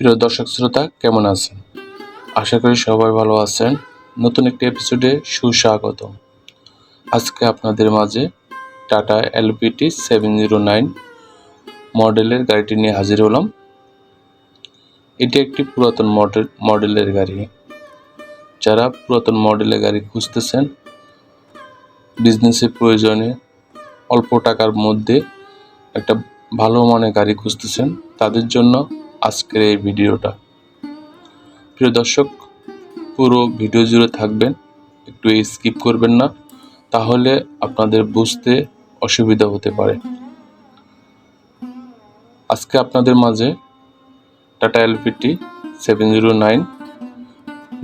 প্রিয় দর্শক শ্রোতা, কেমন আছেন? আশা করি সবাই ভালো আছেন। নতুন একটি এপিসোডে সুস্বাগত আজকে আপনাদের মাঝে Tata LPT seven zero nine মডেলের গাড়িটি নিয়ে হাজির হলাম। এটি একটি পুরাতন মডেল, মডেলের গাড়ি। যারা পুরাতন মডেলের গাড়ি খুঁজতেছেন, বিজনেসের প্রয়োজনে অল্প টাকার মধ্যে একটা ভালো মানের গাড়ি খুঁজতেছেন, তাদের জন্য আজকের এই ভিডিওটা। প্রিয় দর্শক, পুরো ভিডিও জুড়ে থাকবেন, একটু স্কিপ করবেন না, তাহলে আপনাদের বুঝতে অসুবিধা হতে পারে। আজকে আপনাদের মাঝে Tata LPT seven zero nine,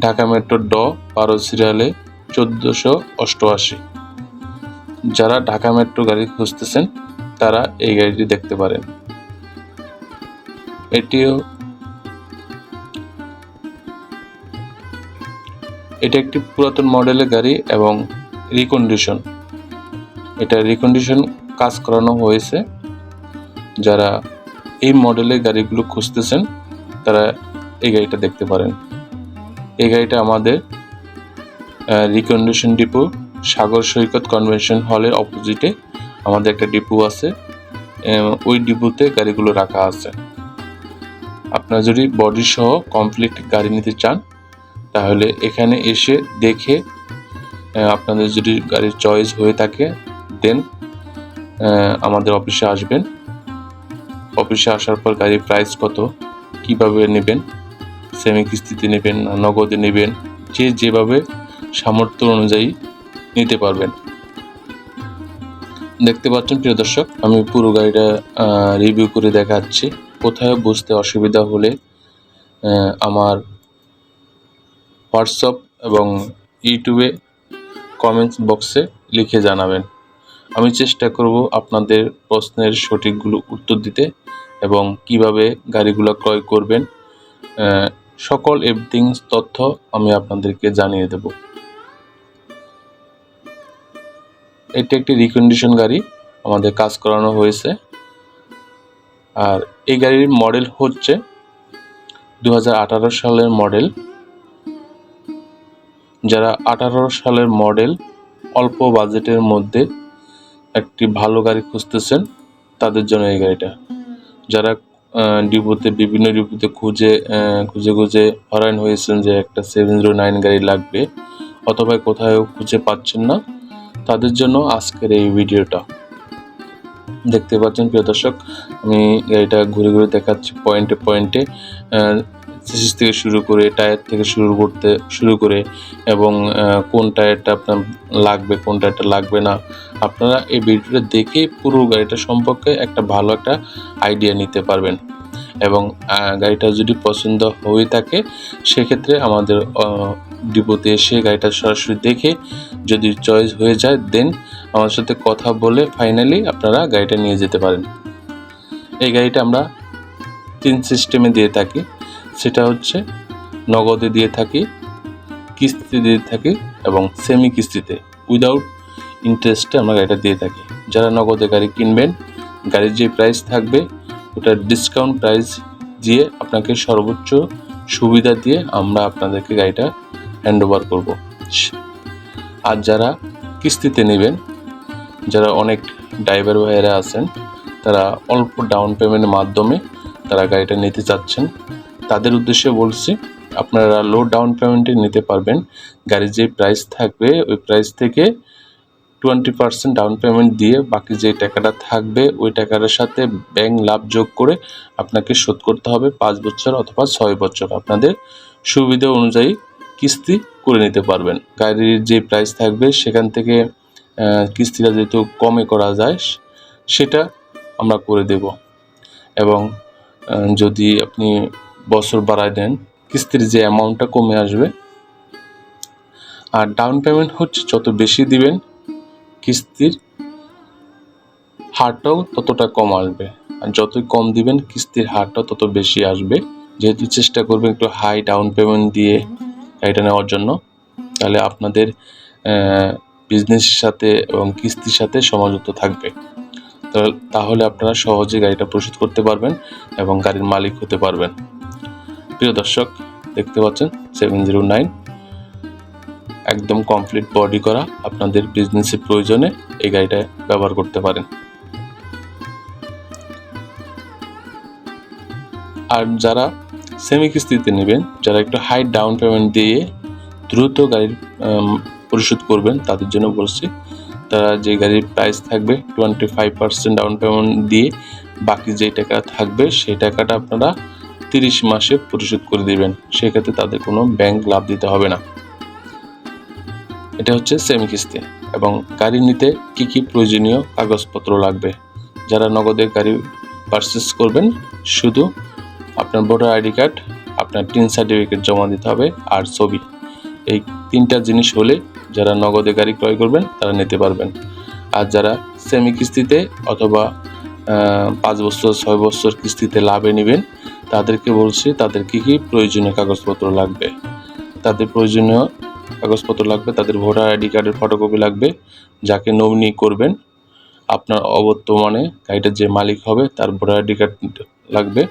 Dhaka metro ড বারো সিরিয়ালে চোদ্দোশো অষ্টআশি। যারা ঢাকা মেট্রো গাড়ি খুঁজতেছেন, তারা এই গাড়িটি দেখতে পারেন। এটিও এটা একটি পুরাতন মডেলের গাড়ি এবং রিকন্ডিশন এটা রিকন্ডিশন কাজ করানো হয়েছে। যারা এই মডেলের গাড়িগুলো খুঁজতেছেন, তারা এই গাড়িটা দেখতে পারেন। এই গাড়িটা আমাদের recondition depot Sagar Saikat convention হলের অপোজিটে আমাদের একটা ডিপো আছে। ওই ডিপোতে গাড়িগুলো রাখা আছে। আপনারা যদি বডি সহ কমপ্লিট গাড়ি নিতে চান, তাহলে এখানে এসে দেখে আপনাদের যদি গাড়ির চয়েস হয়ে থাকে দেন আমাদের অফিসে আসবেন। অফিসে আসার পর গাড়ির প্রাইস কত, কীভাবে নেবেন সেমি কিস্তিতে নেবেন না নগদে নেবেন, যে যেভাবে সামর্থ্য অনুযায়ী নিতে পারবেন। দেখতে পাচ্ছেন প্রিয় দর্শক, আমি পুরো গাড়িটা রিভিউ করে দেখাচ্ছি। কোথায় বুঝতে অসুবিধা হলে আমার হোয়াটসঅ্যাপ এবং ইউটিউবে কমেন্টস বক্সে লিখে জানাবেন। আমি চেষ্টা করব আপনাদের প্রশ্নের সঠিকগুলো উত্তর দিতে এবং কীভাবে গাড়িগুলো ক্রয় করবেন সকল এভরিথিংস তথ্য আমি আপনাদেরকে জানিয়ে দেব। এটি একটি রিকন্ডিশন গাড়ি, আমাদের কাজ করানো হয়েছে। আর এই গাড়ির মডেল হচ্ছে দু হাজার আঠারো সালের মডেল যারা আঠারো সালের মডেল অল্প বাজেটের মধ্যে একটি ভালো গাড়ি খুঁজতেছেন, তাদের জন্য এই গাড়িটা। যারা ডিপোতে, বিভিন্ন ডিপোতে খুঁজে খুঁজে খুঁজে হরান হয়েছেন যে একটা সেভেন জিরো নাইন গাড়ি লাগবে, অথবা কোথাও খুঁজে পাচ্ছেন না, তাদের জন্য আজকের এই ভিডিওটা দেখতে পাচ্ছেন, প্রিয় দর্শক। আমি গাড়িটা ঘুরে ঘুরে দেখাচ্ছি পয়েন্টে পয়েন্টে সিসিস থেকে শুরু করে টায়ার থেকে শুরু করতে শুরু করে এবং কোন টায়ারটা আপনার লাগবে, কোন টায়ারটা লাগবে না। আপনারা এই ভিডিওটা দেখে পুরো গাড়িটা সম্পর্কে একটা ভালো একটা আইডিয়া নিতে পারবেন। এবং গাড়িটা যদি পছন্দ হয়ে থাকে, সেক্ষেত্রে আমাদের ডিপোতে এসে গাড়িটা সরাসরি দেখে যদি চয়েস হয়ে যায় দেন আমার সাথে কথা বলে ফাইনালি আপনারা গাড়িটা নিয়ে যেতে পারেন। এই গাড়িটা আমরা তিন সিস্টেমে দিয়ে থাকি। সেটা হচ্ছে নগদে দিয়ে থাকি, কিস্তিতে দিয়ে থাকি এবং সেমি কিস্তিতে উইদাউট ইন্টারেস্টে আমরা গাড়িটা দিয়ে থাকি। যারা নগদে গাড়ি কিনবেন, গাড়ির যে প্রাইস থাকবে ওটা ডিসকাউন্ট প্রাইস দিয়ে আপনাকে সর্বোচ্চ সুবিধা দিয়ে আমরা আপনাদেরকে গাড়িটা হ্যান্ড ওভার করব। আর যারা কিস্তিতে নেবেন, যারা অনেক ড্রাইভার ভাইয়েরা আছেন, তারা অল্প ডাউন পেমেন্টের মাধ্যমে তারা গাড়িটা নিতে চাচ্ছেন। তাদের উদ্দেশ্যে বলছি, আপনারা লো ডাউন পেমেন্টে নিতে পারবেন। গাড়ির যে প্রাইস থাকবে, ওই প্রাইস থেকে টোয়েন্টি পার্সেন্ট ডাউন পেমেন্ট দিয়ে বাকি যে টাকাটা থাকবে, ওই টাকাটার সাথে ব্যাংক লাভ যোগ করে আপনাকে শোধ করতে হবে পাঁচ বছর অথবা ছয় বছর। আপনাদের সুবিধা অনুযায়ী কিস্তি করে নিতে পারবেন। গাড়ির যে প্রাইস থাকবে সেখান থেকে কিস্তিটা যেহেতু কমে করা যায়, সেটা আমরা করে দেব। এবং যদি আপনি বছর বাড়ায় দেন, কিস্তির যে অ্যামাউন্টটা কমে আসবে, আর ডাউন পেমেন্ট হচ্ছে যত বেশি দিবেন, কিস্তির হারটাও ততটা কম আসবে। আর যতই কম দিবেন, কিস্তির হারটাও তত বেশি আসবে। যেহেতু চেষ্টা করবেন একটু হাই ডাউন পেমেন্ট দিয়ে গাড়িটা নেওয়ার জন্য। তাহলে আপনাদের বিজনেসের সাথে এবং কিস্তির সাথে সমাযুক্ত থাকবে। তাহলে আপনারা সহজে গাড়িটা পরিশোধ করতে পারবেন এবং গাড়ির মালিক হতে পারবেন। প্রিয় দর্শক, দেখতে পাচ্ছেন সেভেন জিরো নাইন একদম কমপ্লিট বডি করা আপনাদের বিজনেসের প্রয়োজনে এই গাড়িটা ব্যবহার করতে পারেন। আর যারা সেমি কিস্তিতে নেবেন, যারা একটু হাই ডাউন পেমেন্ট দিয়ে দ্রুত গাড়ির পরিশোধ করবেন, তাদের জন্য বলছি, তারা যে গাড়ির প্রাইস থাকবে twenty five percent down payment দিয়ে বাকি যে টাকা থাকবে, সেই টাকাটা আপনারা তিরিশ মাসে পরিশোধ করে দিবেন। সেক্ষেত্রে তাদের কোনো ব্যাংক লাভ দিতে হবে না। এটা হচ্ছে সেমি কিস্তি এবং গাড়ি নিতে কি কি প্রয়োজনীয় কাগজপত্র লাগবে? যারা নগদে গাড়ি পারচেস করবেন, শুধু আপনার ভোটার আইডি কার্ড, আপনার টিন সার্টিফিকেট জমা দিতে হবে আর ছবি। এই তিনটা জিনিস হলে যারা নগদে গাড়ি ক্রয় করবেন, তারা নিতে পারবেন। আর যারা সেমি কিস্তিতে অথবা পাঁচ বছর, ছয় বছর কিস্তিতে লাভে নেবেন, তাদেরকে বলছি, তাদের কী কী প্রয়োজনীয় কাগজপত্র লাগবে? তাদের প্রয়োজনীয় কাগজপত্র লাগবে, তাদের ভোটার আইডি কার্ডের ফটোকপি লাগবে, যাকে নমিনি করবেন, আপনার অবর্তমানে গাড়িটার যে মালিক হবে, তার ভোটার আইডি কার্ড লাগবে।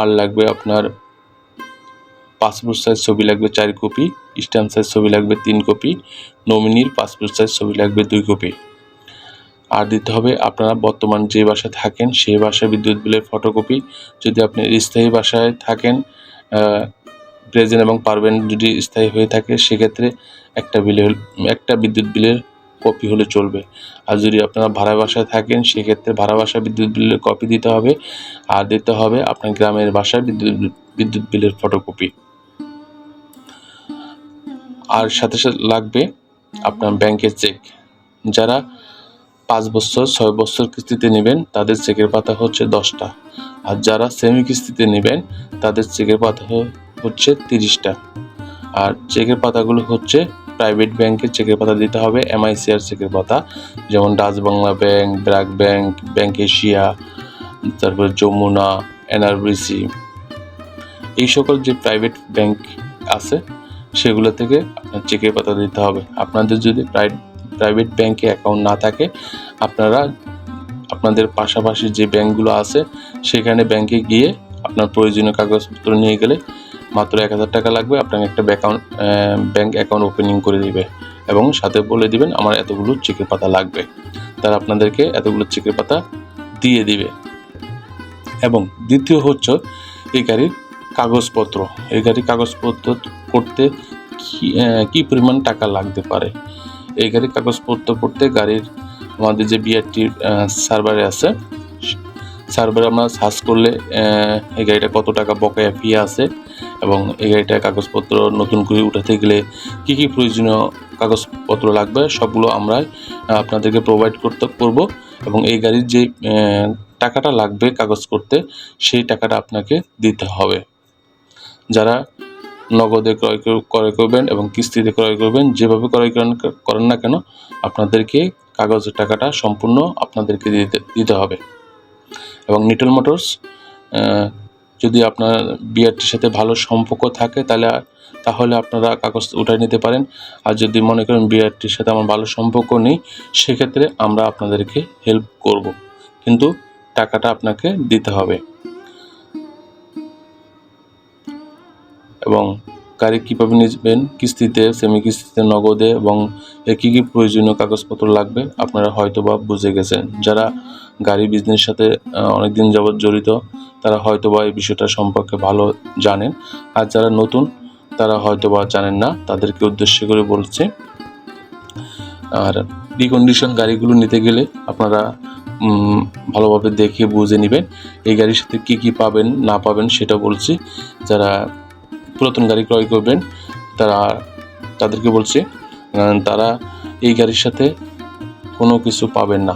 আর লাগবে আপনার পাসপোর্ট সাইজ ছবি লাগবে চার কপি স্ট্যাম্প সাইজ ছবি লাগবে তিন কপি নমিনির পাসপোর্ট সাইজ ছবি লাগবে দুই কপি। আর দিতে হবে আপনারা বর্তমান যে বাসায় থাকেন সেই বাসায় বিদ্যুৎ বিলের ফটোকপি যদি আপনি স্থায়ী বাসায় থাকেন প্রেজেন্ট এবং পারবেন যদি স্থায়ী হয়ে থাকে, সেক্ষেত্রে একটা বিলে একটা বিদ্যুৎ বিলের কপি হলে চলবে। আর যদি আপনারা ভাড়া বাসায় থাকেন, সেক্ষেত্রে ভাড়া বাসায় বিদ্যুৎ বিলের কপি দিতে হবে। আর দিতে হবে আপনার গ্রামের বাসায় বিদ্যুৎ বিদ্যুৎ বিলের ফটোকপি। আর সাথে সাথে লাগবে আপনার ব্যাংকের চেক। যারা পাঁচ বছর, ছয় বছর কিস্তিতে নেবেন, তাদের চেকের পাতা হচ্ছে দশটা। আর যারা সেমি কিস্তিতে নেবেন, তাদের চেকের পাতা হচ্ছে তিরিশটা। আর চেকের পাতাগুলো হচ্ছে প্রাইভেট ব্যাংকের চেকের পাতা দিতে হবে, এমআইসিআর চেকের পাতা, যেমন Dutch Bangla bank, BRAC bank bank Asia, তারপর যমুনা, এনআরবিসি। এই সকল যে প্রাইভেট ব্যাংক আছে, সেগুলো থেকে আপনার চেকের পাতা দিতে হবে। আপনাদের যদি প্রাইভেট ব্যাংকে অ্যাকাউন্ট না থাকে, আপনারা, আপনাদের পাশাপাশি যে ব্যাংকগুলো আছে, সেখানে ব্যাংকে গিয়ে আপনার প্রয়োজনীয় কাগজপত্র নিয়ে গেলে মাত্র এক হাজার টাকা লাগবে, আপনাকে একটা অ্যাকাউন্ট ব্যাংক অ্যাকাউন্ট ওপেনিং করে দিবে। এবং সাথে বলে দিবেন, আমার এতগুলো চেকের পাতা লাগবে। তারা আপনাদেরকে এতগুলো চেকের পাতা দিয়ে দিবে। এবং দ্বিতীয় হচ্ছে, এই গাড়ির কাগজপত্র। এই গাড়ির কাগজপত্র করতে কি পরিমাণ টাকা লাগতে পারে? এই গাড়ির কাগজপত্র করতে গাড়ির আমাদের যে বিআরটির সার্ভারে আছে সার্ভারে আমরা সার্চ করলে এই গাড়িটা কত টাকা বকেয়া ফি আছে এবং এই গাড়িটা কাগজপত্র নতুন করে উঠাতে গেলে কি কি প্রয়োজনীয় কাগজপত্র লাগবে, সবগুলো আমরা আপনাদেরকে প্রোভাইড করতে করব এবং এই গাড়ির যে টাকাটা লাগবে কাগজ করতে, সেই টাকাটা আপনাকে দিতে হবে। যারা নগদে ক্রয় কর- ক্রয় করবেন এবং কিস্তিতে ক্রয় করবেন, যেভাবে ক্রয় করেন করেন না কেন, আপনাদেরকে কাগজের টাকাটা সম্পূর্ণ আপনাদেরকে দিতে দিতে হবে। এবং নিটল মোটরস যদি আপনার বিআরটির সাথে ভালো সম্পর্ক থাকে, তাহলে তাহলে আপনারা কাগজ উঠাই নিতে পারেন। আর যদি মনে করেন বিআরটির সাথে আমার ভালো সম্পর্ক নেই, সেক্ষেত্রে আমরা আপনাদেরকে হেল্প করব। কিন্তু টাকাটা আপনাকে দিতে হবে। এবং গাড়ি কীভাবে নেবেন, কিস্তিতে সেমি কিস্তিতে নগদে এবং এর কী কী প্রয়োজনীয় কাগজপত্র লাগবে, আপনারা হয়তো বা বুঝে গেছেন। যারা গাড়ি বিজনেসের সাথে অনেক দিন যাবৎ জড়িত, তারা হয়তো বা এই বিষয়টা সম্পর্কে ভালো জানেন। আর যারা নতুন, তারা হয়তো বা জানেন না। তাদেরকে উদ্দেশ্য করে বলছে, আর রিকন্ডিশন গাড়িগুলো নিতে গেলে আপনারা ভালোভাবে দেখে বুঝে নেবেন, এই গাড়ির সাথে কী কী পাবেন, না পাবেন সেটা বলছি। যারা পুরাতন গাড়ি ক্রয় করবেন তারা তাদেরকে বলছি তারা এই গাড়ির সাথে কোনো কিছু পাবেন না।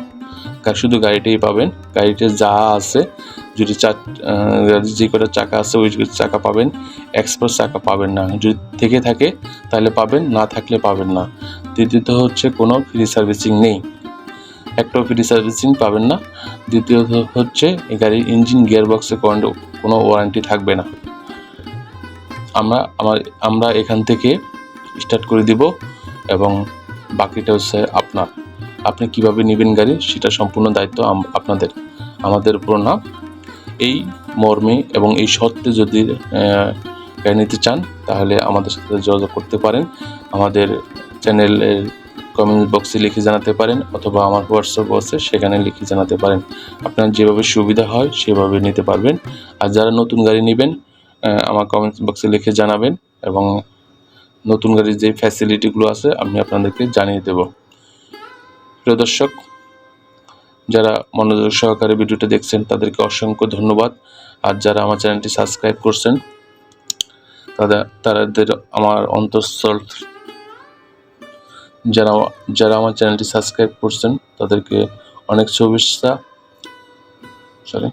শুধু গাড়িটাই পাবেন। গাড়িতে যা আছে যদি আহ, যে কটা চাকা আছে ওই চাকা পাবেন। এক্সপ্রেস চাকা পাবেন না। যদি থেকে থাকে তাহলে পাবেন না থাকলে পাবেন না। দ্বিতীয়ত হচ্ছে কোনো ফ্রি সার্ভিসিং নেই। একটাও ফ্রি সার্ভিসিং পাবেন না। দ্বিতীয়ত হচ্ছে এই গাড়ির ইঞ্জিন গিয়ারবক্সে কোনো ওয়ারেন্টি থাকবে না। আমরা, আমার, আমরা এখান থেকে স্টার্ট করে দিব এবং বাকিটা হচ্ছে আপনার। আপনি কীভাবে নেবেন গাড়ি সেটা সম্পূর্ণ দায়িত্ব আপনাদের, আমাদের উপর না। এই মর্মে এবং এই সত্ত্বে যদি গাড়ি নিতে চান, তাহলে আমাদের সাথে যোগাযোগ করতে পারেন। আমাদের চ্যানেলের কমেন্ট বক্সে লিখে জানাতে পারেন অথবা আমার হোয়াটসঅ্যাপ আছে, সেখানে লিখে জানাতে পারেন। আপনার যেভাবে সুবিধা হয়, সেভাবে নিতে পারবেন। আর যারা নতুন গাড়ি নেবেন আমার কমেন্ট বক্সে লিখে জানাবেন এবং নতুন গাড়ির যে ফ্যাসিলিটিগুলো আছে, আমি আপনাদেরকে জানিয়ে দেব। প্রিয় দর্শক, যারা মনোযোগ সহকারে ভিডিওটা দেখছেন, তাদেরকে অসংখ্য ধন্যবাদ। আর যারা আমার চ্যানেলটি সাবস্ক্রাইব করছেন, তাদের তাদের আমার অন্তঃস্থল যারা যারা আমার চ্যানেলটি সাবস্ক্রাইব করছেন, তাদেরকে অনেক শুভেচ্ছা। সরি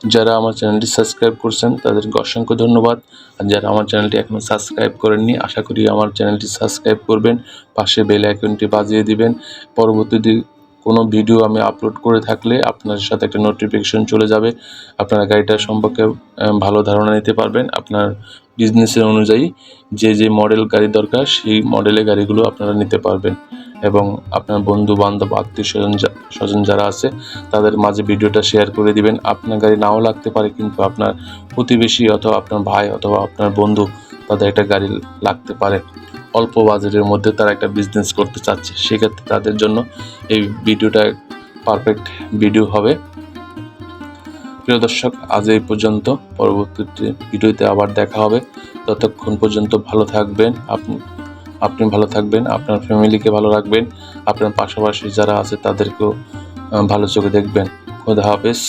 যারা আমার চ্যানেলটি সাবস্ক্রাইব করছেন, তাদেরকে অসংখ্য ধন্যবাদ। আর যারা আমার চ্যানেলটি এখনও সাবস্ক্রাইব করেননি, আশা করি আমার চ্যানেলটি সাবস্ক্রাইব করবেন, পাশে বেল আইকনটি বাজিয়ে দিবেন। পরবর্তীতে কোনো ভিডিও আমি আপলোড করে থাকলে আপনার সাথে একটা নোটিফিকেশন চলে যাবে। আপনারা গাড়িটার সম্পর্কে ভালো ধারণা নিতে পারবেন। আপনার বিজনেসের অনুযায়ী যে যে মডেল গাড়ি দরকার, সেই মডেলের গাড়িগুলো আপনারা নিতে পারবেন। এবং আপনার বন্ধু বান্ধব আত্মীয় স্বজন স্বজন যারা আছে, তাদের মাঝে ভিডিওটা শেয়ার করে দিবেন। আপনার গাড়ি নাও লাগতে পারে, কিন্তু আপনার প্রতিবেশী অথবা আপনার ভাই অথবা আপনার বন্ধু তাদের একটা গাড়ি লাগতে পারে। অল্প বাজেটের মধ্যে তারা একটা বিজনেস করতে চাচ্ছে। সেক্ষেত্রে তাদের জন্য এই ভিডিওটা পারফেক্ট ভিডিও হবে। প্রিয় দর্শক, আজ এই পর্যন্ত। পরবর্তীতে ভিডিওতে আবার দেখা হবে। ততক্ষণ পর্যন্ত ভালো থাকবেন। আপনি আপনি ভালো থাকবেন, আপনার ফ্যামিলিকে ভালো রাখবেন, আপনার পাশাপাশি যারা আছে তাদেরকেও ভালো চোখে দেখবেন। খোদা হাফেজ।